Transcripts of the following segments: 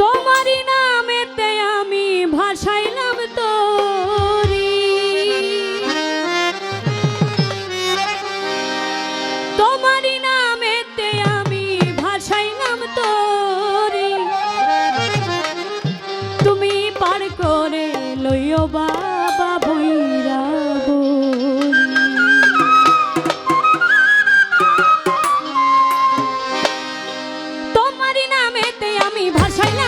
তোমারই নামেতে আমি ভাসাইলাম তোরি নামেতে আমি তুমি বাবা। তোমারই নামেতে আমি ভাসাইলাম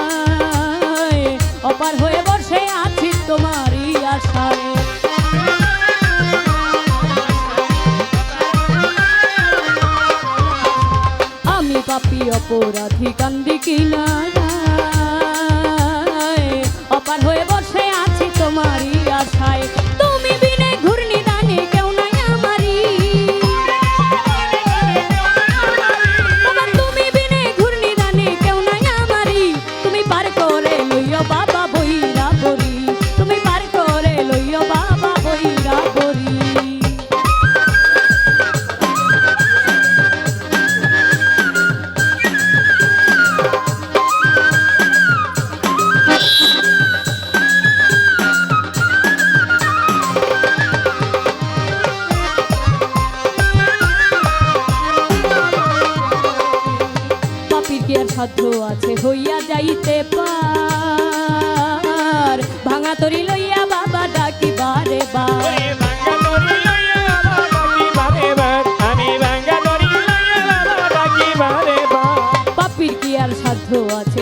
অপার হয়ে বসে আছি তোমারই সাধ্য আছে হইয়া যাইতে পার। ভাঙা তরি লইয়া বাবা ডাকি বারে বার। পাপির কি আর সাধ্য আছে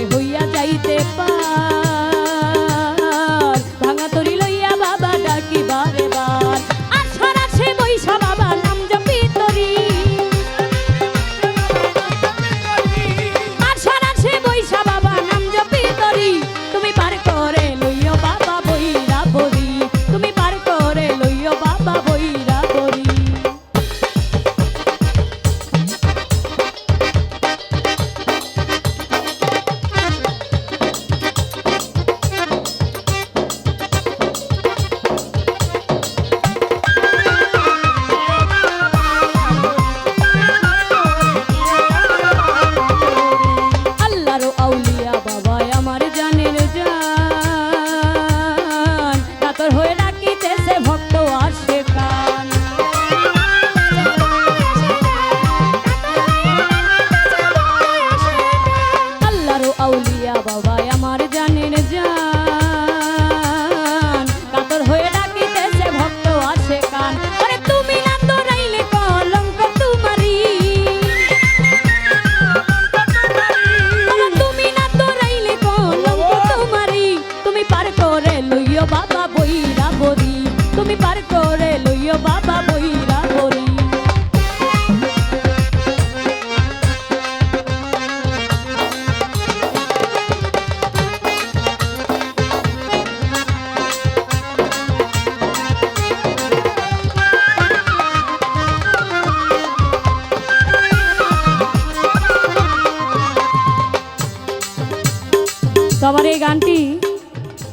আমার এই গানটি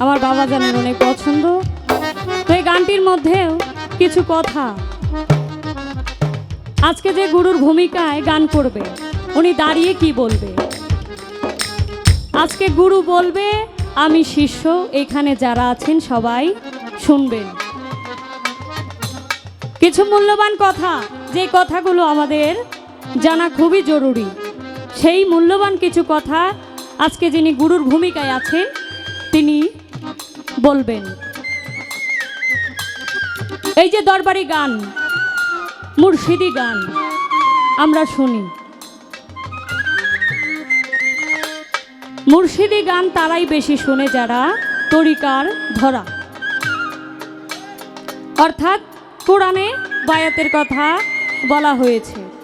আমার বাবা জানেন অনেক পছন্দ। তো এই গানটির মধ্যেও কিছু কথা। আজকে যে গুরুর ভূমিকায় গান করবে, উনি দাঁড়িয়ে কি বলবে? আজকে গুরু বলবে, আমি শিষ্য, এখানে যারা আছেন সবাই শুনবেন। কিছু মূল্যবান কথা, যে কথাগুলো আমাদের জানা খুবই জরুরি। সেই মূল্যবান কিছু কথা আজকে যিনি গুরুর ভূমিকায় আছেন, তিনি বলবেন, এই যে দরবারি গান, মুর্শিদি গান, আমরা শুনি। মুর্শিদি গান তারাই বেশি শুনে যারা তরিকার ধরা। অর্থাৎ কোরআনে বায়াতের কথা বলা হয়েছে।